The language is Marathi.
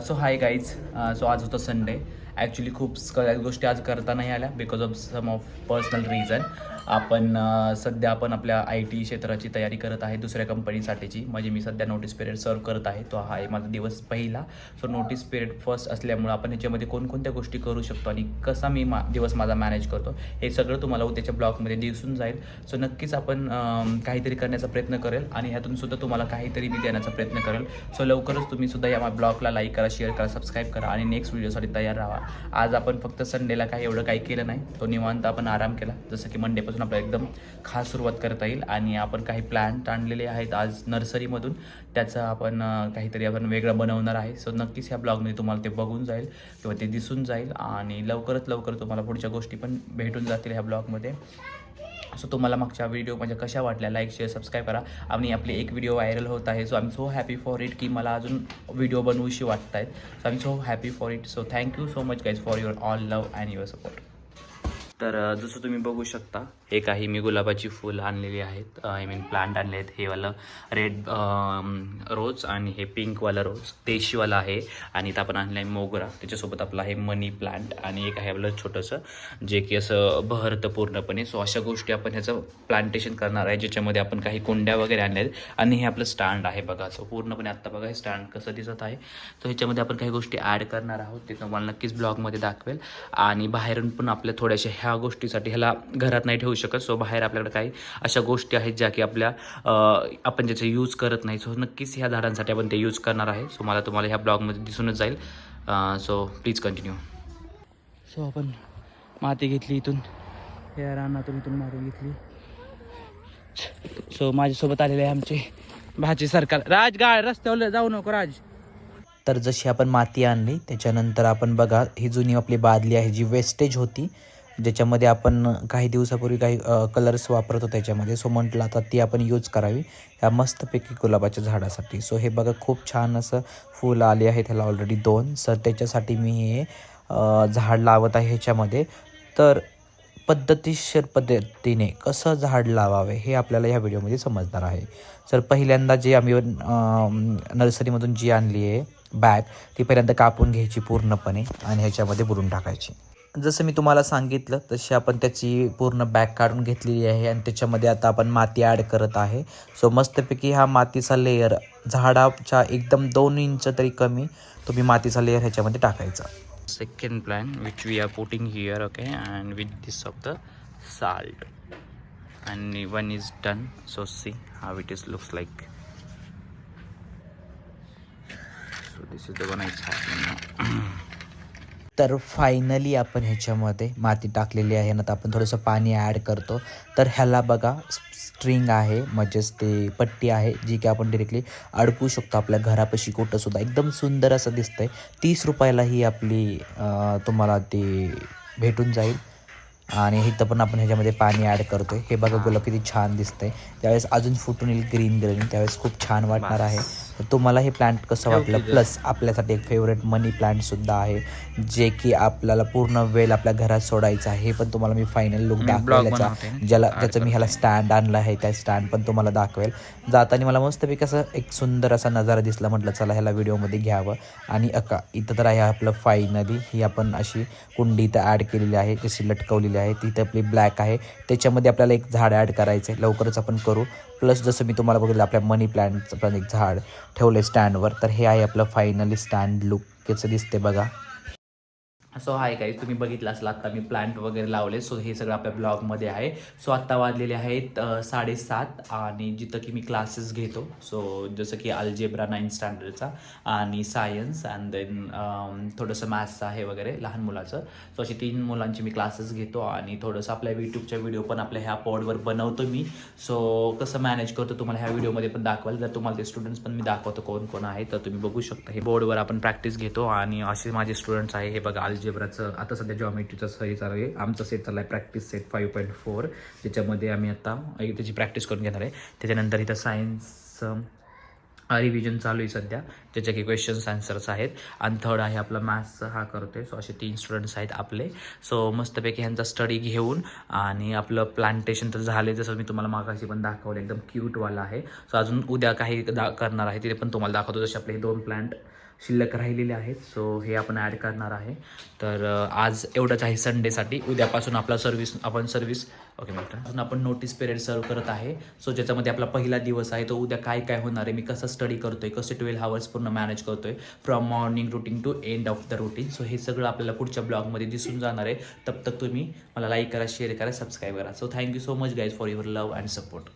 सो हाय गाईज सो आज होतं संडे ॲक्च्युली खूप स- गोष्टी आज करता नाही आल्या because of some of personal reason आपण सध्या आपण आपल्या आय टी क्षेत्राची तयारी करत आहे दुसऱ्या कंपनीसाठीची म्हणजे मी सध्या नोटीस पिरियड सर्व करत आहे. तो हा आहे माझा दिवस पहिला. सो नोटीस पिरियड फर्स्ट असल्यामुळं आपण ह्याच्यामध्ये कोणकोणत्या गोष्टी करू शकतो आणि कसा मी मा दिवस माझा मॅनेज करतो हे सगळं तुम्हाला उद्याच्या ब्लॉगमध्ये दिसून जाईल. सो नक्कीच आपण काहीतरी करण्याचा प्रयत्न करेल आणि ह्यातून सुद्धा तुम्हाला काहीतरी मी देण्याचा प्रयत्न करेल. सो लवकरच तुम्ही सुद्धा या ब्लॉगला लाईक करा शेअर करा सबस्क्राईब करा आणि नेक्स्ट व्हिडिओसाठी तयार राहा. आज आपण फक्त संडेला काही एवढं काही केलं नाही. तो निवांत आपण आराम केला. जसं की मंडेपासून आपल्याला एकदम खास सुरुवात करता येईल. आणि आपण काही प्लॅन्ट आणलेले आहेत आज नर्सरीमधून त्याचं आपण काहीतरी आपण वेगळं बनवणार आहे. सो नक्कीच ह्या ब्लॉगमध्ये तुम्हाला ते बघून जाईल किंवा ते दिसून जाईल. आणि लवकरात लवकर तुम्हाला पुढच्या गोष्टी पण भेटून जातील ह्या ब्लॉगमध्ये सो तुम्हाला मागच्या व्हिडिओ म्हणजे कशा वाटल्या? लाईक शेअर सबस्क्राईब करा. आणि आपले एक व्हिडिओ व्हायरल होत आहे. So I am so happy for it की मला अजून व्हिडिओ बनवूशी वाटत आहेत. So I am so happy for it so thank you so much guys for your all love and your support तर जसं तुम्ही बघू शकता हे काही मी गुलाबाची फुलं आणलेली आहेत. आय मीन प्लांट आणले आहेत. हे वालं रेड रोज आणि हे पिंकवाला रोज देशीवाला आहे. आणि इथं आपण आणलं आहे मोगरा. त्याच्यासोबत आपलं आहे मनी प्लांट आणि एक आहे आपलं छोटंसं जे की असं बहरतं पूर्णपणे. सो अशा गोष्टी आपण ह्याचं प्लांटेशन करणार आहे. ज्याच्यामध्ये आपण काही कुंड्या वगैरे आणल्या आहेत. आणि हे आपलं स्टँड आहे बघा. सो पूर्णपणे आत्ता बघा हे स्टँड कसं दिसत आहे. तर ह्याच्यामध्ये आपण काही गोष्टी ॲड करणार आहोत. ते तुम्हाला नक्कीच ब्लॉगमध्ये दाखवेल. आणि बाहेरून पण आपल्या थोड्याशा ह्या गोष्टीसाठी ह्याला घरात नाही ठेवू शकत. सो बाहेर आपल्याकडे काही अशा गोष्टी आहेत ज्या की आपल्या आपण ज्याचा यूज करत नाही. सो नक्कीच ह्या झाडांसाठी आपण ते यूज करणार आहे. सो मला तुम्हाला ह्या ब्लॉगमध्ये दिसूनच जाईल. सो प्लीज कंटिन्यू सो आपण माती घेतली इथून. या रानातून इथून माती घेतली. सो माझ्यासोबत आलेले आहे आमचे भाजी सरकार. राज गाळ रस्त्यावर जाऊ नको राज. तर जशी आपण माती आणली त्याच्यानंतर आपण बघा ही जुनी आपली बादली आहे जी वेस्टेज होती. ज्याच्यामध्ये आपण काही दिवसापूर्वी काही कलर्स वापरत होतो त्याच्यामध्ये. सो म्हटलं आता ती आपण यूज करावी. या मस्तपैकी गुलाबाच्या झाडासाठी. सो हे बघा खूप छान असं फुलं आले आहे त्याला ऑलरेडी दोन. सर त्याच्यासाठी मी हे झाड लावत आहे ह्याच्यामध्ये. तर पद्धतीशीर पद्धतीने कसं झाड लावावे हे आपल्याला ह्या व्हिडिओमध्ये समजणार आहे. सर पहिल्यांदा जे आम्ही नर्सरीमधून जी आणली आहे बॅग ती पहिल्यांदा कापून घ्यायची पूर्णपणे आणि ह्याच्यामध्ये बुरून टाकायची. जसं मी तुम्हाला सांगितलं तशी आपण त्याची पूर्ण बॅग काढून घेतलेली आहे आणि त्याच्यामध्ये आता आपण माती ॲड करत आहे. सो मस्तपैकी हा मातीचा लेयर झाडाच्या एकदम दोन इंच तरी कमी तुम्ही मातीचा लेयर ह्याच्यामध्ये टाकायचा. Second plan which we are putting here okay and with this of the salt and one is done so see हा it is looks like so this is then I तर फायनली आपण ह्याच्यामध्ये माती टाकलेली आहे ना तर आपण थोडंसं पाणी ॲड करतो. तर ह्याला बघा स्ट्रिंग आहे म्हणजेच ते पट्टी आहे जी की आपण डिरेक्टली अडकू शकतो. आपल्या घरापाशी कुठंसुद्धा एकदम सुंदर असं दिसतं आहे तीस रुपयाला ही आपली तुम्हाला ती भेटून जाईल. आणि इथं पण आपण ह्याच्यामध्ये पाणी ॲड करतो आहे हे बघा गुलाब किती छान दिसतंय. त्यावेळेस अजून फुटून येईल ग्रीन ग्रीन त्यावेळेस खूप छान वाटणार आहे. तर तुम्हाला हे प्लांट कसं वाटलं? प्लस आपल्यासाठी एक फेवरेट मनी प्लांटसुद्धा आहे जे की आपल्याला पूर्ण वेळ आपल्या घरात सोडायचं आहे. हे पण तुम्हाला मी फायनल लुक मी blog दाखवेल बनवते. याचा ज्याला त्याचं मी ह्याला स्टँड आणलं आहे त्या स्टँड पण तुम्हाला दाखवेल. जाताना मला मस्तपैकी असं एक सुंदर असा नजारा दिसला म्हटलं चला ह्याला व्हिडिओमध्ये घ्यावं. आणि अका इथं तर आहे आपलं फायनली ही आपण अशी कुंडी इथं ॲड केलेली आहे जशी लटकवलेली आहे. तिथं आपली ब्लॅक आहे. त्याच्यामध्ये आपल्याला एक झाड ॲड करायचं आहे लवकरच आपण करू. प्लस जसं मी तुम्हाला बघितलं आपल्या मनी प्लॅन्टचं पण एक झाड ठेवलं आहे स्टँडवर तर हे आहे आपलं फायनली स्टँड लुक कसं दिसते बघा. सो हाय काही तुम्ही बघितलं असलं आत्ता मी प्लांट वगैरे लावले सो हे सगळं आपल्या ब्लॉगमध्ये आहे. सो आत्ता वाजलेले आहेत साडेसात आणि जिथं की मी क्लासेस घेतो. सो जसं की अल्जेब्रा नाईन स्टँडर्डचा आणि सायन्स अँड देन थोडंसं मॅथ्सचं आहे वगैरे लहान मुलाचं. सो अशी तीन मुलांची मी क्लासेस घेतो आणि थोडंसं आपल्या यूट्यूबच्या व्हिडिओ पण आपल्या ह्या पॉडवर बनवतो मी. सो कसं मॅनेज करतो तुम्हाला ह्या व्हिडिओमध्ये पण दाखवाल जर तुम्हाला ते स्टुडंट्स पण मी दाखवतो कोण कोण आहे तर तुम्ही बघू शकता. हे बोर्डवर आपण प्रॅक्टिस घेतो आणि असे माझे स्टुडंट्स आहे. हे बघा अल्जे अल्जेब्राचं आता सध्या जॉमेट्रीचं सही चालू आहे. आमचा सेट चालला आहे practice set five point four ज्याच्यामध्ये आम्ही आता एक त्याची प्रॅक्टिस करून घेणार आहे. त्याच्यानंतर इथं सायन्स रिव्हिजन चालू आहे सध्या. त्याचे की क्वेश्चन्स आन्सर्स आहेत. आणि थर्ड आहे आपला मॅथ्सचा हा करतोय. सो असे तीन स्टुडंट्स आहेत आपले. सो मस्तपैकी ह्यांचा स्टडी घेऊन आणि आपलं प्लांटेशन तर झाले जसं मी तुम्हाला मागाशी पण दाखवलं एकदम क्यूटवाला आहे. सो अजून उद्या काही दा करणार आहे. तिथे पण तुम्हाला दाखवतो. जसे आपले दोन प्लांट शिल्लक राहिलेले आहेत. सो हे आपण ॲड करणार आहे. तर आज एवढंच आहे संडेसाठी उद्यापासून आपला सर्व्हिस आपण सर्व्हिस ओके मॅटर अजून आपण नोटीस पिरियड सर्व करत आहे. सो ज्याच्यामध्ये आपला पहिला दिवस आहे तो उद्या काय काय होणार आहे मी कसं स्टडी करतोय कसं ट्वेल्व हावर्स पूर्ण मॅनेज करतोय from morning routine to end of the routine so हे सगळं आपल्याला पुढच्या ब्लॉगमध्ये दिसून जाणार आहे. तब तक तुम्ही मला लाईक करा शेअर करा सबस्क्राईब करा. So thank you so much guys for your love and support